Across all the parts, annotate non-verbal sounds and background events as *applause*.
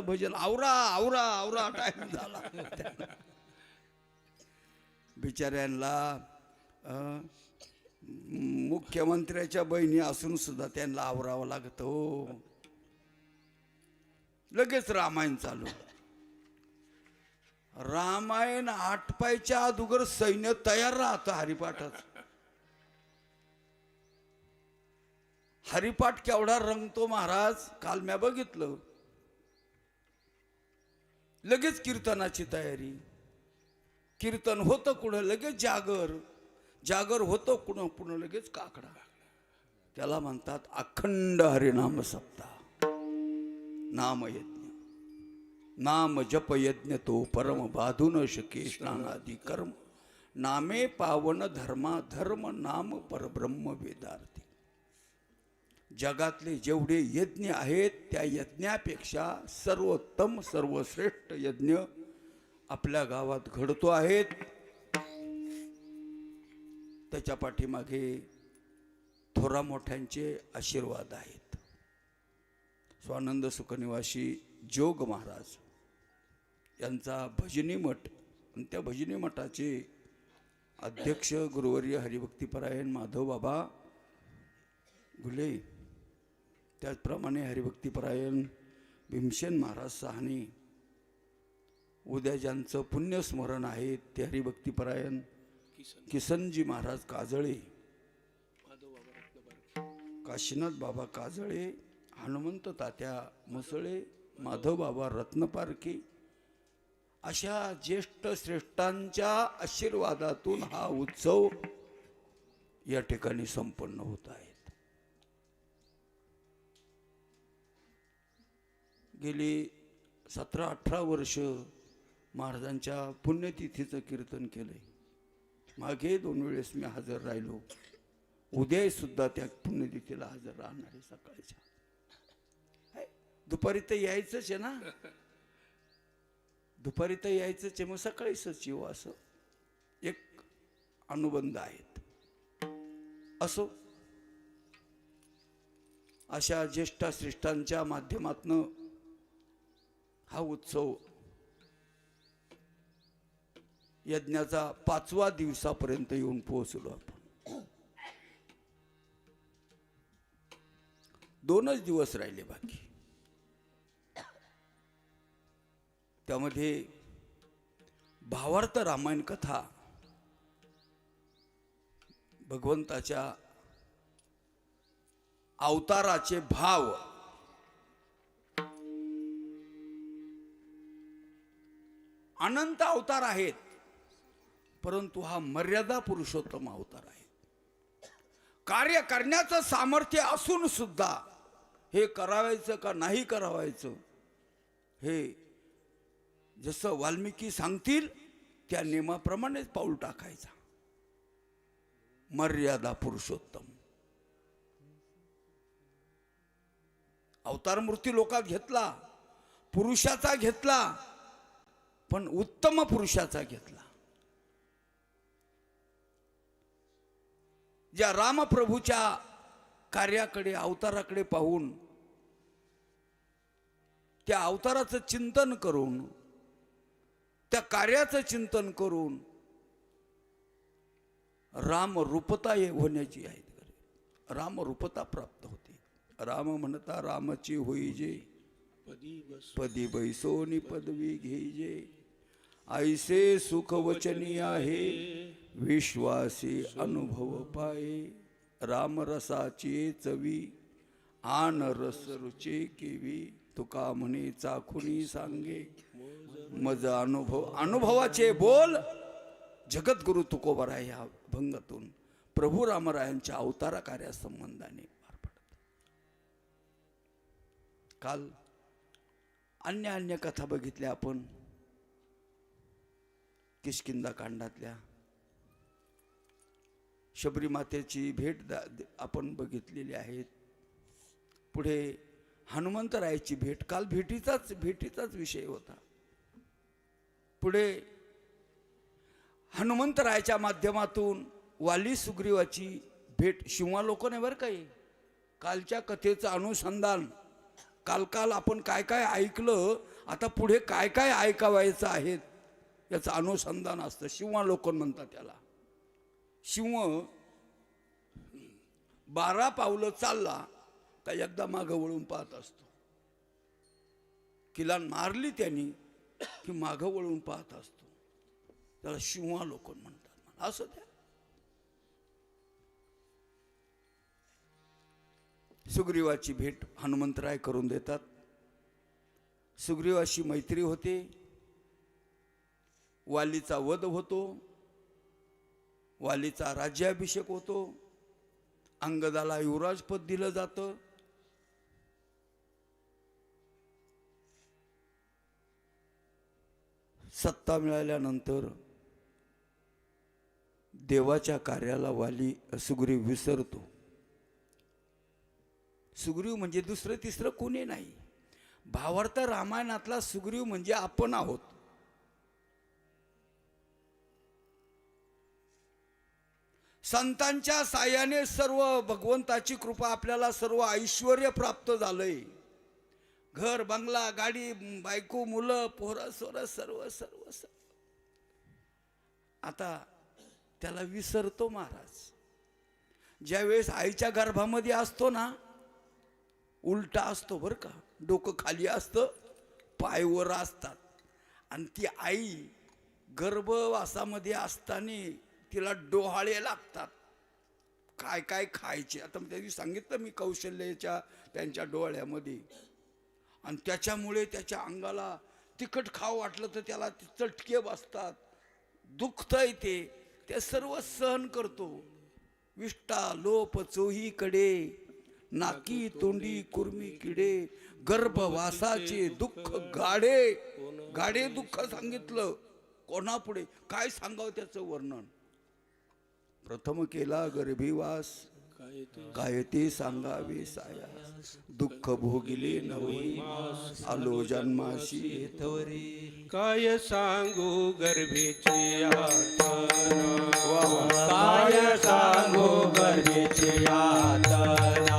भजन. आवरा आवरा आवरा टाईम झाला. बिचाऱ्यांना अं, मुख्यमंत्र्याच्या बहिणी असून सुद्धा त्यांना आवरावं लागतं हो. लगेच रामायण चालू. रामायण आटपायच्या अगोदर सैन्य तयार राहतं हरिपाठात हरिपाठ केवढा रंगतो महाराज? काल म्या बघितलं. लगेच कीर्तनाची तयारी. कीर्तन होतं कुठं लगेच जागर. जागर होतं कुणं पुन्हा लगेच काकडा. त्याला म्हणतात अखंड हरिनाम सप्ताह नामयज्ञ नाम जप यज्ञ तो परम बाधून न शके स्नानादी कर्म. नामे पावन धर्मा धर्म नाम परब्रह्म वेदार्थी. जगातले जेवढे यज्ञ आहेत त्या यज्ञापेक्षा सर्वोत्तम सर्वश्रेष्ठ यज्ञ आपल्या गावात घडतो आहेत. त्याच्या पाठीमागे थोरा मोठ्यांचे आशीर्वाद आहेत. स्वानंद सुखनिवासी जोग महाराज यांचा भजनी मठ आणि त्या भजनी मठाचे अध्यक्ष गुरुवर्य हरिभक्तीपरायण माधव बाबा घुले त्याचप्रमाणे हरिभक्तीपरायण भीमसेन महाराज साहनी उद्या ज्यांचं पुण्यस्मरण आहे ते हरिभक्तीपरायण किसनजी महाराज काजळे काशीनाथ बाबा काजळे हनुमंत तात्या मसळे माधव बाबा रत्नपारखे अशा ज्येष्ठ श्रेष्ठांच्या आशीर्वादातून हा उत्सव या ठिकाणी संपन्न होत आहे. गेली सतरा अठरा वर्ष महाराजांच्या पुण्यतिथीचं कीर्तन केलंय. मागे दोन वेळेस मी हजर राहिलो. उद्या सुद्धा त्या पुण्यतिथीला हजर राहणार आहे सकाळच्या. हाय, दुपारी तर यायचंच आहे ना? दुपारी तर यायचंच आहे मग सकाळीच येऊ असं. एक अनुबंध आहेत. असो. अशा ज्येष्ठा श्रेष्ठांच्या माध्यमातनं हा उत्सव यज्ञाचा पाचवा दिवसापर्यंत येऊन पोहोचलो आपण. दोनच दिवस राहिले बाकी. त्यामध्ये भावार्थ रामायण कथा भगवंताच्या अवताराचे भाव अनंत अवतार आहेत. परंतु हा मर्यादा पुरुषोत्तम अवतार आहे. कार्य करण्याचं सामर्थ्य असून सुद्धा हे करावायचं का नाही करावायचं हे जसं वाल्मिकी सांगतील त्या नियमाप्रमाणेच पाऊल टाकायचा. मर्यादा पुरुषोत्तम. अवतार मूर्ती लोकात घेतला पुरुषाचा घेतला पण उत्तम पुरुषाचा घेतला. ज्या रामप्रभूच्या कार्याकडे अवताराकडे पाहून त्या अवताराचं चिंतन करून त्या कार्याचं चिंतन करून राम रूपता ये होण्याची आहे राम रूपता प्राप्त होते. राम म्हणता रामाची होई जे. पदी बैसोनी पदवी घेजे ऐसे सुख वचनी आहे विश्वासी अनुभव पाये राम रसाची चवी आन रस रुचे केवी तुका म्हणे चाखुनी सांगे. मज अनुभव अनुभवाचे बोल जगद्गुरु तुकोबराय या भंगातून प्रभू रामरायांच्या अवतारा कार्यासंबंधाने पार पडत. काल अन्य अन्य कथा बघितल्या आपण. किशकिंदा कांडातल्या शबरी मातेची भेट दा द- आपण बघितलेली आहेत. पुढे हनुमंतरायाची भेट काल भेटीचाच भेटीचाच विषय होता. पुढे हनुमंतरायाच्या माध्यमातून वाली सुग्रीवाची भेट शिवालोकने बरं काही कालच्या कथेचं अनुसंधान. काल काल आपण काय काय ऐकलं आता पुढे काय काय ऐकावायचं आहे? याचं अनुसंधान असतं. शिवालोकन म्हणतात त्याला. शिव बारा पावलं चालला का एकदा मागं वळून पाहत असतो. किला मारली त्यांनी की मागं वळून पाहत असतो. त्याला शिवालोकन म्हणतात. असं त्या सुग्रीवाची भेट हनुमंतराय करून देतात. सुग्रीवाशी मैत्री होते. वालीचा वध होतो वालीचा राज्याभिषेक होतो अंगदाला युवराजपद दिलं जातं. सत्ता मिळाल्यानंतर देवाच्या कार्याला वाली सुग्रीव विसरतो. सुग्रीव म्हणजे दुसरं तिसरं कोणी नाही. भावार्थ रामायणातला सुग्रीव म्हणजे आपण आहोत. संतांच्या साह्याने सर्व भगवंताची कृपा आपल्याला सर्व ऐश्वर प्राप्त झालंय. घर बंगला गाडी बायको मुलं पोरं सोरं सर्व सर्व सर्व. आता त्याला विसरतो महाराज. ज्यावेळेस आईच्या गर्भामध्ये असतो ना उलटा असतो बरं का. डोकं खाली असतं पायवर असतात. आणि ती आई गर्भवासामध्ये असताना तिला डोहाळे लागतात. काय काय खायचे? आता त्यांनी सांगितलं मी कौशल्याच्या त्यांच्या डोळ्यामध्ये. आणि त्याच्यामुळे त्याच्या अंगाला तिखट खावं वाटलं तर त्याला चटके बसतात. दुखतंय ते. ते सर्व सहन करतो. विष्टा लोप चोहीकडे नाकी तोंडी कुर्मी किडे. गर्भवासाचे दुःख गाडे गाडे दुःख सांगितलं. कोणापुढे? काय सांगावं त्याचं वर्णन? प्रथम केला गर्भीवास काय ते सांगावे साया. दुःख भोगिले नवई आलो जन्माशी थोरी काय सांगू गर्भेची यातना काय सांगू गरजेचे यातना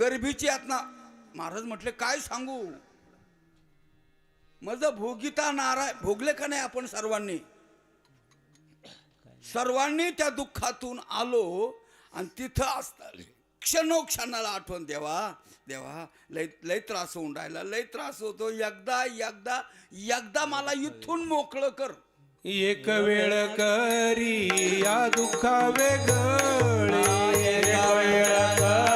गरिबीची आत्मा. महाराज म्हटले काय सांगू? माझं भोगिता नाराय भोगले का नाही आपण सर्वांनी? सर्वांनी त्या दुःखातून आलो आणि तिथं असता क्षणोक्षणाला आठवण देवा देवा लय लय त्रास होऊन राहिला लय त्रास होतो. एकदा एकदा एकदा मला इथून मोकळं कर. एक वेळ करी या दुःखा वेगळे एक वेळ कर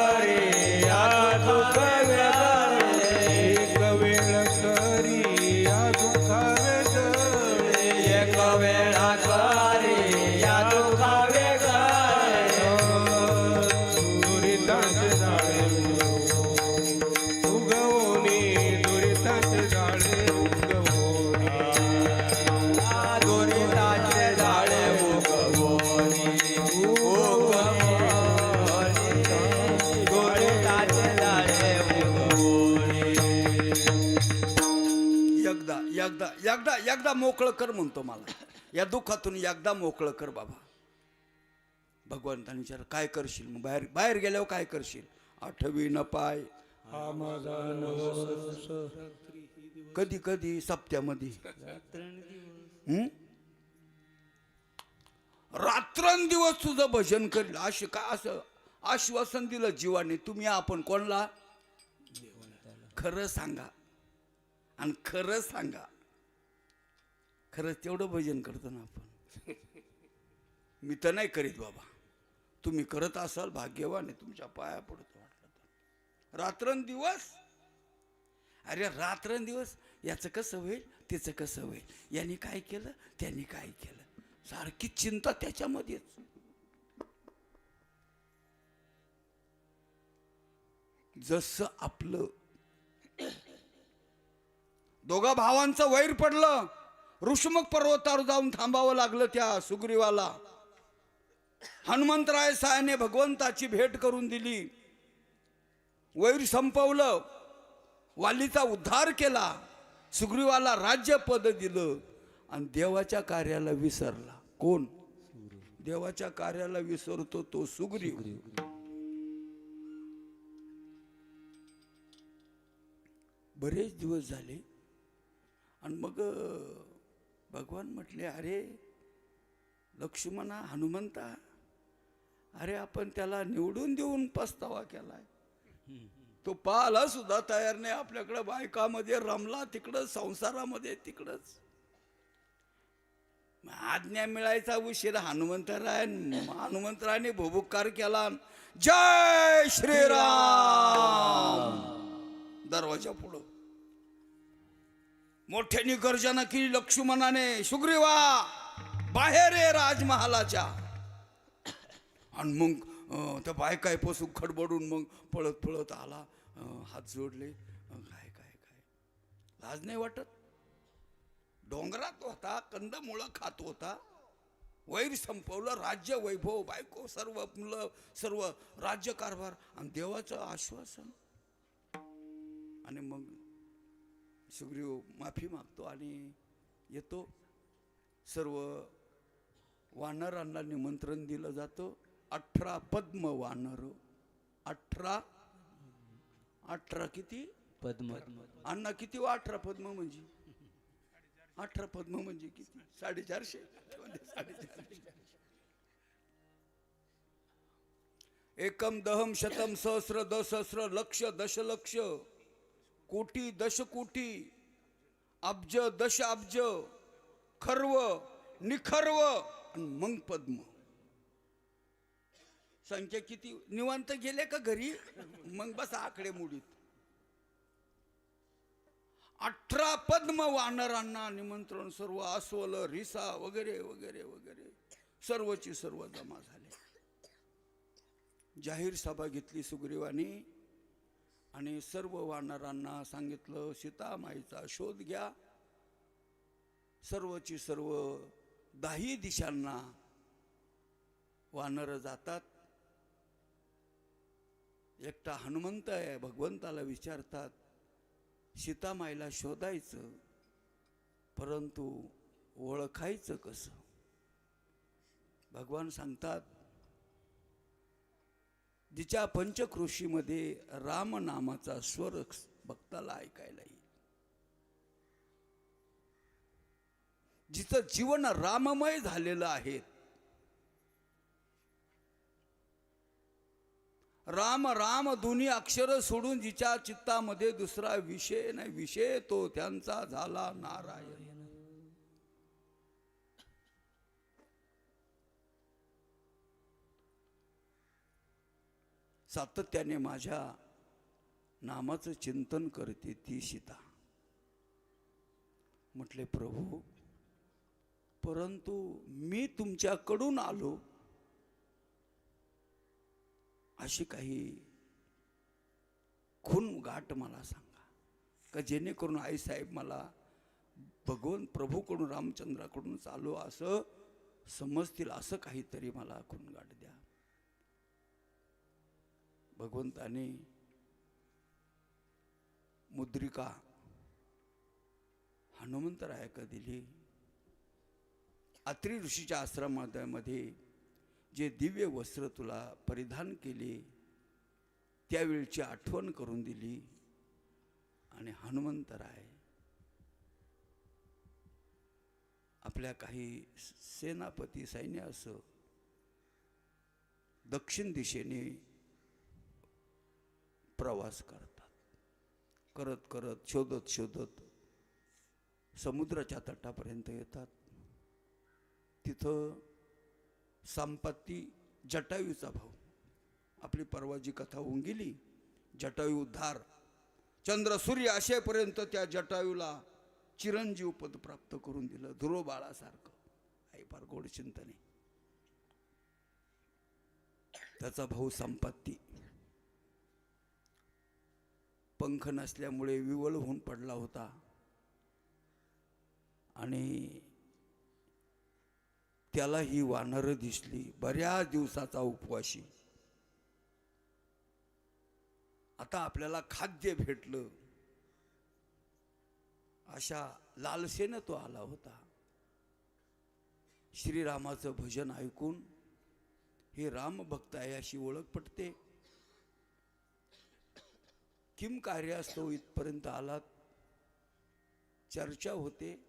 एकदा मोकळं कर म्हणतो मला. या दुःखातून एकदा मोकळं कर बाबा. भगवंताने विचार काय करशील? मग बाहेर बाहेर गेल्यावर काय करशील? आठवी न पाय. कधी कधी? सप्त्यामध्ये? रात्रंदिवस तुझं भजन करील. असे का असं आश्वासन दिलं जीवाने? तुम्ही आपण कोणला? खरं सांगा. आणि खरं सांगा. खरंच तेवढं भजन करतो ना आपण. *laughs* मी तर नाही करीत बाबा. तुम्ही करत असाल भाग्यवान आहे तुमच्या पाया पडतो वाटलं तर. रात्रंदिवस? अरे रात्रंदिवस? याचं कसं होईल? तिचं कसं होईल? यांनी काय केलं? त्यांनी काय केलं? सारखी चिंता त्याच्यामध्येच. जसं आपलं दोघा भावांचं वैर पडलं ऋषमुख पर्वतावर जाऊन थांबावं लागलं त्या सुग्रीवाला. हनुमंतराय सायाने भगवंताची भेट करून दिली. वैर संपवलं. वालीचा उद्धार केला. सुग्रीवाला राज्यपद दिलं. आणि देवाच्या कार्याला विसरला. कोण? देवाच्या कार्याला विसरतो तो सुग्रीव. बरेच दिवस झाले. आणि मग भगवान म्हटले अरे लक्ष्मणा हनुमंता अरे आपण त्याला निवडून देऊन पस्तावा केलाय. तो पाहायला सुद्धा तयार नाही आपल्याकडे बायकामध्ये रमला तिकडं संसारामध्ये तिकडंच. आज्ञा मिळायचा उशीर हनुमंतराय हनुमंतराने भुभुकार केला. जय श्रीराम! दरवाजा पुढं. मोठ्याने गर्जना केली लक्ष्मणाने. सुग्रीवा बाहेर ये राजमहालाच्या. आणि मग त्या बायकाय खडबडून मग पळत पळत आला. हात जोडले. काय काय काय. लाज नाही वाटत? डोंगरात होता कंदमुळं खात होता. वैर संपवलं राज्य वैभव बायको सर्व मुलं सर्व राज्य कारभार आणि देवाचं आश्वासन. आणि मग सुग्रीव माफी मागतो आणि येतो. सर्व वानरांना निमंत्रण दिलं जातं. अठरा पद्म वानर. अठरा अठरा किती? पद्म. अण्णा किती वा अठरा पद्म म्हणजे? अठरा पद्म म्हणजे किती? साडेचारशे. साडेचारशे. एकम दहम शतम सहस्र दसहस्र लक्ष दशलक्ष. कोटी दशकोटी अब्ज दश अब्ज खर्व निखर्व आणि मग पद्म. संख्या किती? निवांत गेले का घरी? मग बस आकडे मुडीत. अठरा पद्म वानरांना निमंत्रण सर्व अस्वल रिसा वगैरे वगैरे वगैरे. सर्वची सर्व जमा झाले. जाहीर सभा घेतली सुग्रीवानी. आणि सर्व वानरांना सांगितलं सीतामाईचा शोध घ्या. सर्वची सर्व दाही दिशांना वानर जातात. एकटा हनुमंत आहे भगवंताला विचारतात सीतामाईला शोधायचं परंतु ओळखायचं कसं? भगवान सांगतात जिच्या पंचकृषीमध्ये राम नामाचा स्वर भक्ताला ऐकायला येईल. जिचं जीवन राममय झालेलं आहे. राम राम दोन्ही अक्षर सोडून जिच्या चित्तामध्ये दुसरा विषय नाही विषय तो त्यांचा झाला नारायण. सातत्याने माझ्या नामाचं चिंतन करते ती सीता. म्हटले प्रभू परंतु मी तुमच्याकडून आलो अशी काही खून गाठ मला सांगा. का जेणेकरून आईसाहेब मला भगवंत प्रभूकडून रामचंद्राकडून चालू असं समजतील असं काहीतरी मला खून गाठ द्या. भगवंताने मुद्रिका हनुमंतरायाका दिली अत्री ऋषीच्या आश्रमामध्ये जे दिव्य वस्त्र तुला परिधान केले त्यावेळची आठवण करून दिली आणि हनुमंतराय आपल्या काही सेनापती सैन्य असं दक्षिण दिशेने प्रवास करतात. करत करत शोधत शोधत समुद्राच्या तटापर्यंत येतात. तिथं संपत्ती जटायूचा भाऊ आपली परवाची कथा होऊन गेली. जटायू उद्धार चंद्र सूर्य असेपर्यंत त्या जटायूला चिरंजीव पद प्राप्त करून दिलं ध्रुव बाळासारखं. आई फार गोड चिंतने त्याचा भाऊ संपत्ती पंख नसल्यामुळे विवळ होऊन पडला होता. आणि त्याला ही वानरं दिसली. बऱ्याच दिवसाचा उपवाशी. आता आपल्याला खाद्य भेटलं. अशा लालसेनं तो आला होता. श्रीरामाचं भजन ऐकून हे राम भक्त आहे अशी ओळख पटते. किम कार्यास्तव इथपर्यंत आलात चर्चा होते.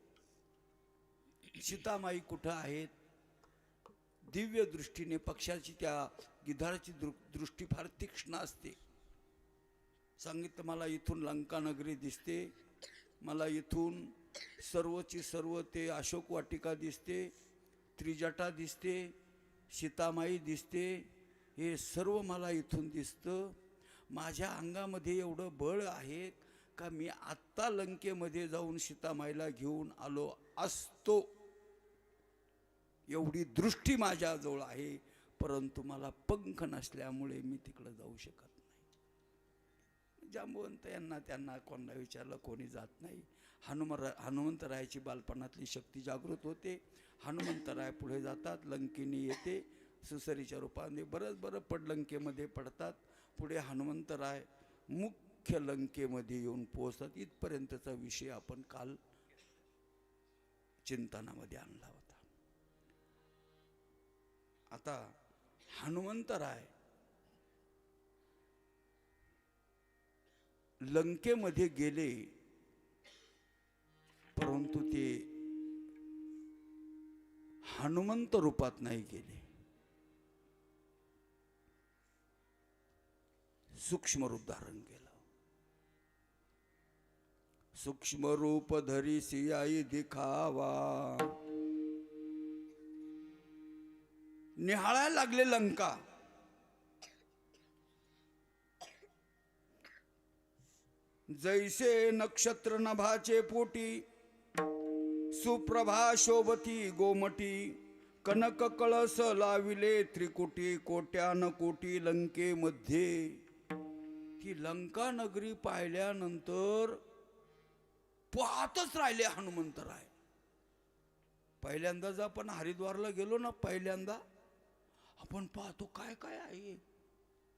सीतामाई कुठं आहेत? दिव्य दृष्टीने पक्षाची त्या गिधाराची दृ दृष्टी फार तीक्ष्ण असते. सांगितलं मला इथून लंकानगरी दिसते. मला इथून सर्वची सर्व ते अशोक वाटिका दिसते. त्रिजटा दिसते. सीतामाई दिसते. हे सर्व मला इथून दिसतं. माझ्या अंगामध्ये एवढं बळ आहे का मी आत्ता लंकेमध्ये जाऊन सीतामाईला घेऊन आलो असतो. एवढी दृष्टी माझ्याजवळ आहे परंतु मला पंख नसल्यामुळे मी तिकडं जाऊ शकत नाही. जांबवंत यांना त्यांना कोणाला विचारलं कोणी जात नाही. हनुमरा हनुमंतरायाची बालपणातली शक्ती जागृत होते. हनुमंतराय पुढे जातात लंकेने येते सुसरीच्या रूपाने बरंच बरं पडलंकेमध्ये पडतात. पुढे हनुमंतराय मुख्य लंकेमध्ये येऊन पोहोचतात. इथपर्यंतचा विषय आपण काल चिंतनामध्ये आणला होता. आता हनुमंतराय लंकेमध्ये गेले परंतु ते हनुमंत रूपात नाही गेले. सूक्ष्म रूप धारण केलं. सूक्ष्म रूप धरी सियाई दिखावा. निहाळायला लागले लंका. जैसे नक्षत्र नभाचे पोटी सुप्रभा शोभती गोमटी कनक कळस लाविले त्रिकुटी कोट्यान कोटी लंकेमध्ये. की लंका नगरी पाहिल्यानंतर पाहतच राहिले हनुमंतराय पहिल्यांदा जर आपण हरिद्वारला गेलो ना पहिल्यांदा आपण पाहतो काय काय आहे?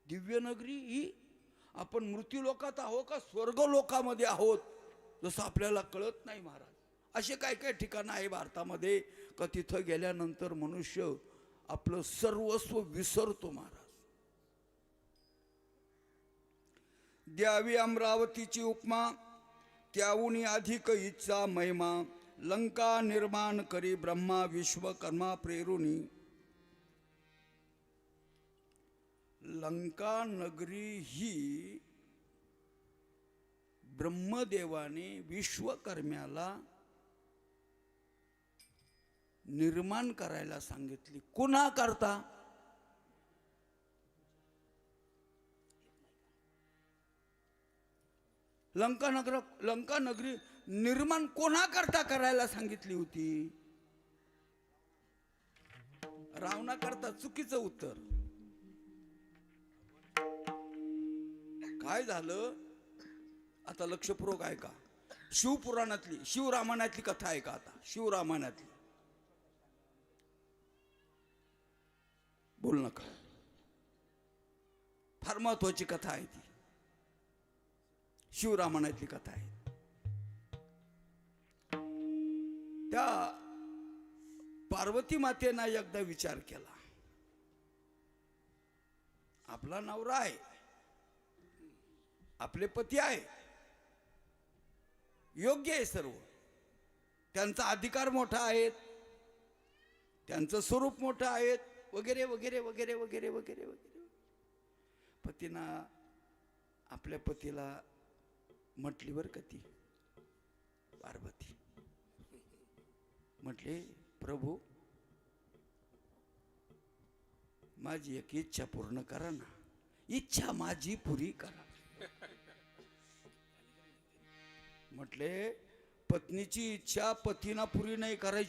दिव्य नगरी ही आपण मृत्यू लोकात आहो का स्वर्ग लोकामध्ये आहोत? जसं आपल्याला कळत नाही महाराज. असे काय काय ठिकाणं आहे भारतामध्ये? का तिथं गेल्यानंतर मनुष्य आपलं सर्वस्व विसरतो महाराज. द्यावी अमरावतीची उपमा त्याहून अधिक इच्छा महिमा लंका निर्माण करी ब्रह्मा विश्वकर्मा प्रेरुणी लंका नगरी ही ब्रह्मदेवाने विश्वकर्म्याला निर्माण करायला सांगितली. कुणा करता लंकानगर लंकानगरी निर्माण कोणाकरता करायला सांगितली होती? रावणाकरता चुकीचं उत्तर. काय झालं? आता लक्षपूर्वक आहे का शिवपुराणातली शिवरामायणातली कथा आहे का आता. शिवरामायणातली. बोल नका. फार महत्वाची कथा आहे ती. शिवरामायणातली कथा आहे. त्या पार्वती मातेनं एकदा विचार केला. आपला नवरा आहे. आपले पती आहे. योग्य आहे सर्व. त्यांचा अधिकार मोठा आहेत. त्यांचं स्वरूप मोठं आहेत. वगैरे वगैरे वगैरे वगैरे वगैरे वगैरे. पतीनं आपल्या पतीला म्हटली बरं का ती. पार्वती. म्हटले प्रभू माझी एक इच्छा पूर्ण करा ना. इच्छा माझी पुरी करा. म्हटले पत्नीची इच्छा पतीना पुरी नाही करायची.